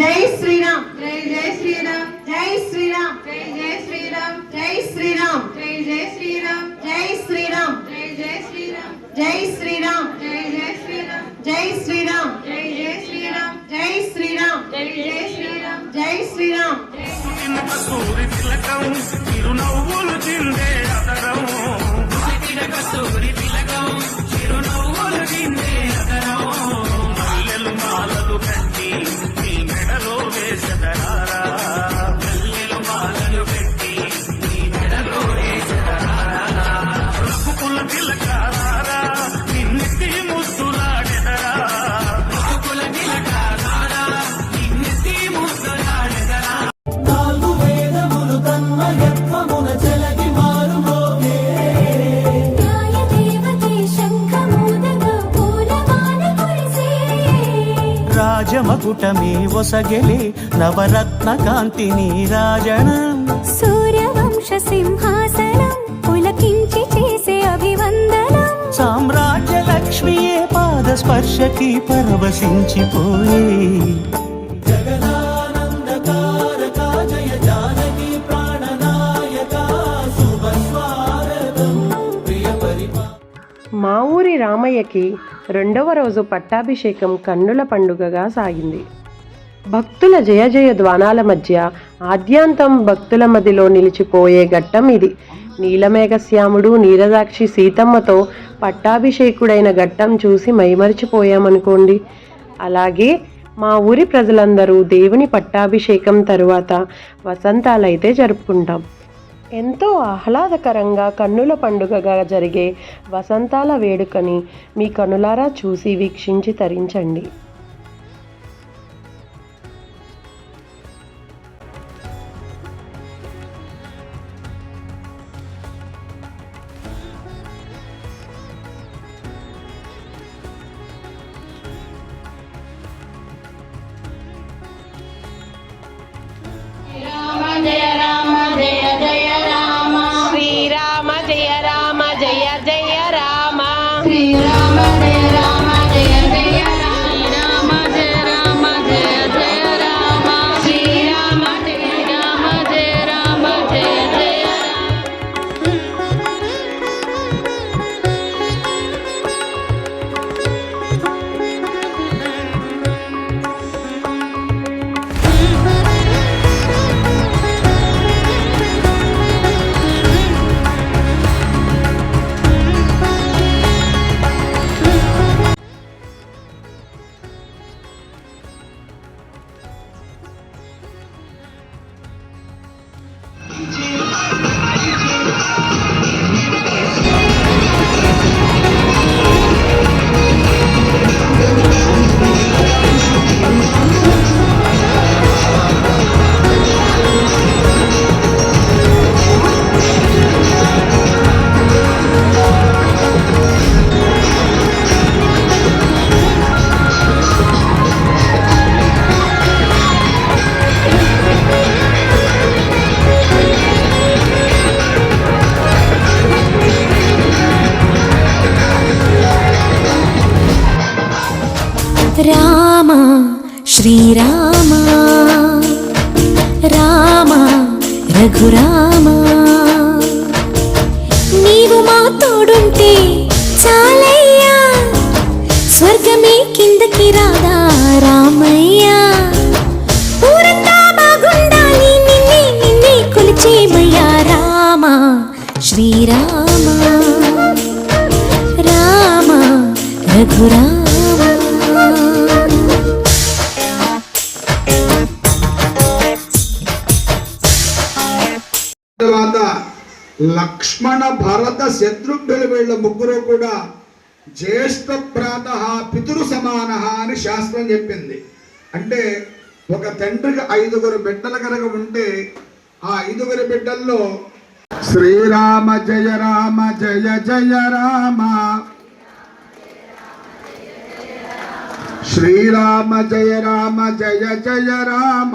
జై శ్రీరామ్ జై జై శ్రీరామ్ జై శ్రీరామ్ జై జై శ్రీరామ్ జై శ్రీరామ్ జై జై శ్రీరామ్ జై శ్రీరామ్ జై జై శ్రీరామ్ జై శ్రీరామ్ జై జై శ్రీరామ్ జై శ్రీరామ్ జై జై శ్రీరామ్ జై శ్రీరామ్ జై జై శ్రీరామ్ జై శ్రీరామ్ సూరి తిలకం చిరునవ్వులు రాజమకుటమే ఒసగెలే నవరత్న కాంతిని రాజనం సూర్యవంశ సింహాసనం పులకించి చేసే అభివందనం. సామ్రాజ్య లక్ష్మియే పాద స్పర్శకి పరవశించిపోయే. మా ఊరి రామయ్యకి రెండవ రోజు పట్టాభిషేకం కన్నుల పండుగగా సాగింది. భక్తుల జయ జయ ద్వానాల మధ్య ఆద్యాంతం భక్తుల మదిలో నిలిచిపోయే ఘట్టం ఇది. నీలమేఘశ్యాముడు నీరదాక్షి సీతమ్మతో పట్టాభిషేకుడైన ఘట్టం చూసి మైమరిచిపోయామనుకోండి. అలాగే మా ఊరి ప్రజలందరూ దేవుని పట్టాభిషేకం తరువాత వసంతాలైతే జరుపుకుంటాం. ఎంతో ఆహ్లాదకరంగా కన్నుల పండుగగా జరిగే వసంతాల వేడుకని మీ కనులారా చూసి వీక్షించి తరించండి. శ్రీరామ రామ శ్రీరామ రామ రఘురామ. నీవు మా తోడుంటే చాలయ్యా స్వర్గమే కిందకి రాదా రామయ్యా. ఊరంతా బాగుండాలి నిన్నే నిన్నే కొలిచేమయ్యా రామ శ్రీరామ రామ రఘురామ. లక్ష్మణ భరత శత్రుఘ్నులు వీళ్ళ ముగ్గురు కూడా జ్యేష్ఠ ప్రాత పితురు సమాన అని శాస్త్రం చెప్పింది. అంటే ఒక తండ్రికి ఐదుగురు బిడ్డలు కనుక ఉంటే ఆ ఐదుగురు బిడ్డల్లో శ్రీరామ జయ రామ జయ జయ రామ శ్రీరామ జయ రామ జయ జయ రామ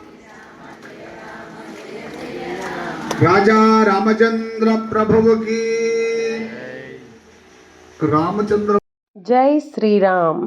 జయ రామ రాజా రామచంద్ర ప్రభువుకి రామచంద్ర జై శ్రీరామ్